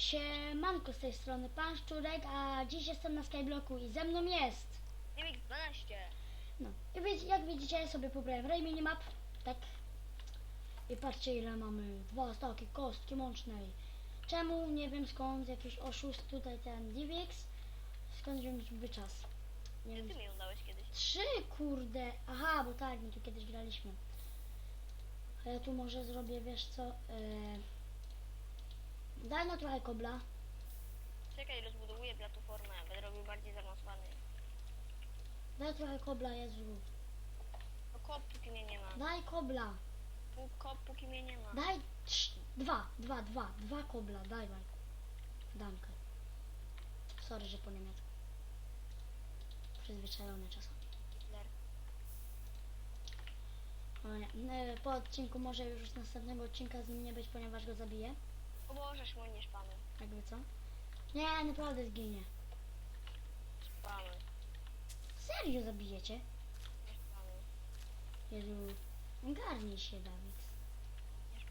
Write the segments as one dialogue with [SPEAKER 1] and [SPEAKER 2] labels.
[SPEAKER 1] Siemanko z tej strony Pan Szczurek, a dziś jestem na Skyblocku i ze mną jest.
[SPEAKER 2] Mimik 12.
[SPEAKER 1] No i widz- jak widzicie sobie pobrałem Ray Minimap, tak. I patrzcie ile mamy, dwa takie kostki mącznej. Czemu? Nie wiem skąd, jakiś oszust tutaj ten Divix. Skąd wziął by czas? Nie
[SPEAKER 2] Gdzie
[SPEAKER 1] wiem.
[SPEAKER 2] ty mi ją dałeś kiedyś?
[SPEAKER 1] Trzy kurde, aha, bo tak, my tu kiedyś graliśmy. A ja tu może zrobię, wiesz co, yy... daj no trochę kobla.
[SPEAKER 2] Czekaj, rozbudowuję platformę, będę robił bardziej zaawansowany.
[SPEAKER 1] Daj trochę kobla, Jezu.
[SPEAKER 2] No kop, póki mnie nie ma.
[SPEAKER 1] Daj kobla.
[SPEAKER 2] Pół kop, póki mnie nie ma.
[SPEAKER 1] Daj trz, dwa, dwa, dwa, dwa kobla, daj, daj. Dankę. Sorry, że po niemiecku. Przyzwyczajony czasem.
[SPEAKER 2] Hitler.
[SPEAKER 1] O nie. e, Po odcinku może już z następnego odcinka z nim nie być, ponieważ go zabiję.
[SPEAKER 2] O Boże, szmonię szpamy.
[SPEAKER 1] Jakby co? Nie, naprawdę zginie.
[SPEAKER 2] Szpamy.
[SPEAKER 1] Serio zabijecie?
[SPEAKER 2] Nie szpamy.
[SPEAKER 1] Jezu. Garnij się, Dawid.
[SPEAKER 2] Nie.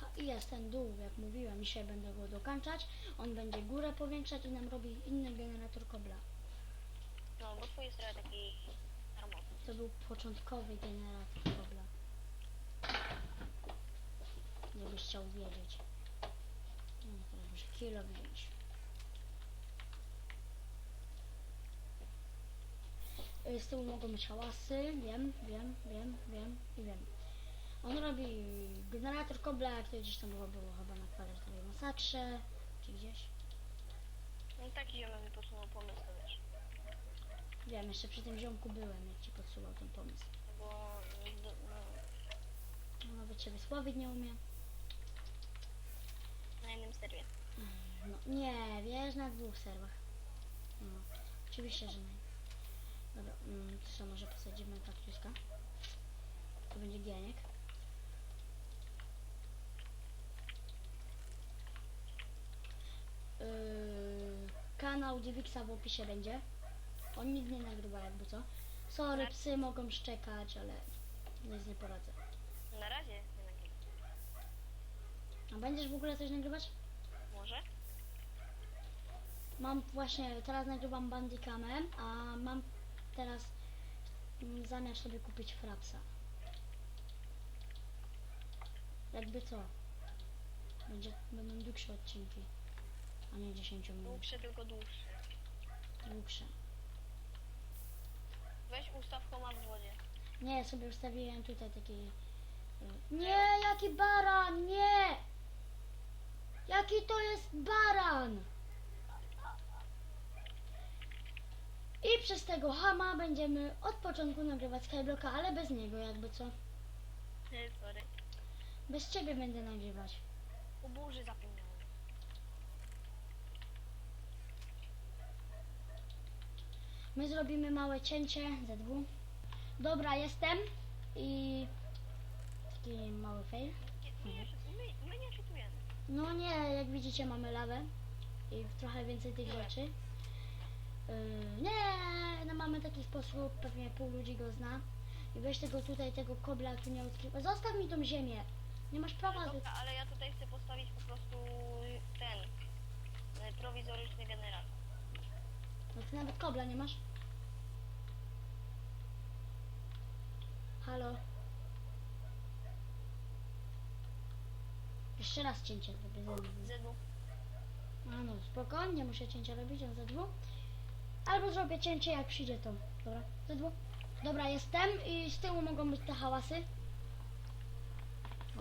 [SPEAKER 1] Ha, I jest ten dół, jak mówiłem, dzisiaj będę go dokańczać. On będzie górę powiększać i nam robi inny generator kobla.
[SPEAKER 2] No, bo twój jest trochę taki darmowy.
[SPEAKER 1] To był początkowy generator kobla. Gdybyś chciał wiedzieć. No, teraz muszę kilo wziąć. Y, Z tyłu mogą być hałasy, wiem, wiem, wiem, wiem i wiem. On robi generator kobla, jak to gdzieś tam było, było chyba na kwadratowej masakrze, czy gdzieś.
[SPEAKER 2] No taki ziomek mi podsunął pomysł, to wiesz.
[SPEAKER 1] Wiem, jeszcze przy tym ziomku byłem, jak ci podsuwał ten pomysł.
[SPEAKER 2] Bo, no, no,
[SPEAKER 1] No, nawet się wysłowić nie umie.
[SPEAKER 2] na jednym serwie.
[SPEAKER 1] No, nie, wiesz, na dwóch serwach. No, oczywiście, że nie. Dobra, mm, to co, może posadzimy kaktuska? To będzie gieniek. Yy, kanał Divixa w opisie będzie. On nic nie nagrywa jakby co. Sorry,
[SPEAKER 2] Tak.
[SPEAKER 1] psy mogą szczekać, ale nic nie poradzę.
[SPEAKER 2] Na razie nie nagrywam.
[SPEAKER 1] A będziesz w ogóle coś nagrywać?
[SPEAKER 2] Może?
[SPEAKER 1] Mam właśnie, teraz nagrywam Bandicamem, a mam teraz mm, zamiar sobie kupić Frapsa. Jakby co? Będzie, będą dłuższe odcinki, a nie 10 minut.
[SPEAKER 2] Dłuższe, tylko dłuższe.
[SPEAKER 1] Dłuższe.
[SPEAKER 2] Weź ustaw koma w wodzie.
[SPEAKER 1] Nie, sobie ustawiłem tutaj taki... y, Nie, jaki baran, nie! Jaki to jest baran! I przez tego hama będziemy od początku nagrywać Skyblocka, ale bez niego jakby co.
[SPEAKER 2] Sorry.
[SPEAKER 1] Bez ciebie będę nagrywać.
[SPEAKER 2] O Boże, zapomniałem.
[SPEAKER 1] My zrobimy małe cięcie, ZW. Dobra, jestem i taki mały fail.
[SPEAKER 2] Nie, nie, my, my nie czytujemy.
[SPEAKER 1] No nie, jak widzicie mamy lawę i trochę więcej tych rzeczy. Yy, nie, no mamy taki sposób, pewnie pół ludzi go zna. I weź tego tutaj, tego kobla nie odkrywa. Zostaw mi tą ziemię. Nie masz prawa. do-
[SPEAKER 2] Dobra, ale ja tutaj chcę postawić po prostu ten e, prowizoryczny generator.
[SPEAKER 1] No ty nawet kobla nie masz. Jeszcze raz cięcie zrobię. ze-
[SPEAKER 2] ZW.
[SPEAKER 1] A no, spokojnie, muszę cięcie robić, on ze dwóch. Albo zrobię cięcie jak przyjdzie to. Dobra, ze dwóch. Dobra, jestem i z tyłu mogą być te hałasy.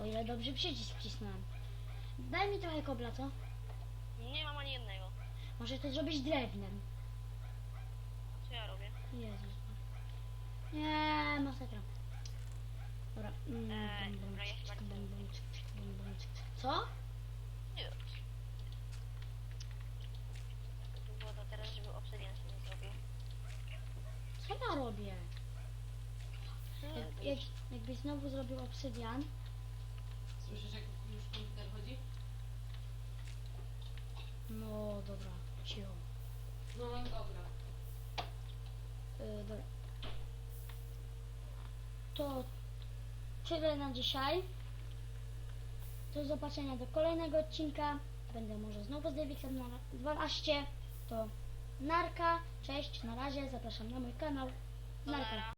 [SPEAKER 1] O ile dobrze przycisk wcisnąłem. Daj mi trochę kobla, co?
[SPEAKER 2] Nie mam ani jednego.
[SPEAKER 1] Może to zrobić drewnem.
[SPEAKER 2] Co ja robię?
[SPEAKER 1] Jezus. Nie, masakra. Dobra. Mm,
[SPEAKER 2] Eee, dobra, ja chyba
[SPEAKER 1] Co?
[SPEAKER 2] Nie. Tu było to teraz, żeby obsydian sobie nie zrobił.
[SPEAKER 1] Co ja robię? Jak, jak, jakbyś znowu zrobił obsydian,
[SPEAKER 3] Słyszysz, jak już komputer chodzi?
[SPEAKER 1] no dobra, cicho.
[SPEAKER 3] No dobra.
[SPEAKER 1] Yy, dobra. to tyle na dzisiaj. Do zobaczenia do kolejnego odcinka. Będę może znowu z Davidem na 12. To narka. Cześć, na razie. Zapraszam na mój kanał. Narka.